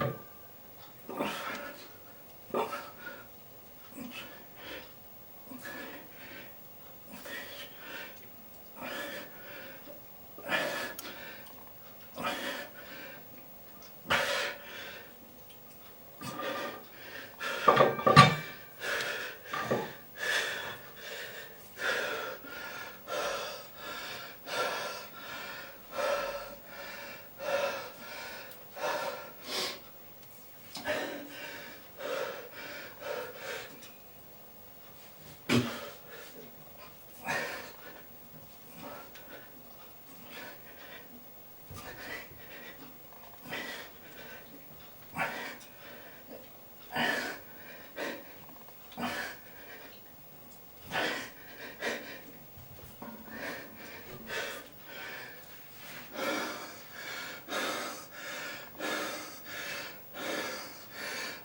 Right.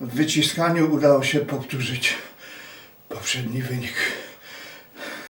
W wyciskaniu udało się powtórzyć poprzedni wynik.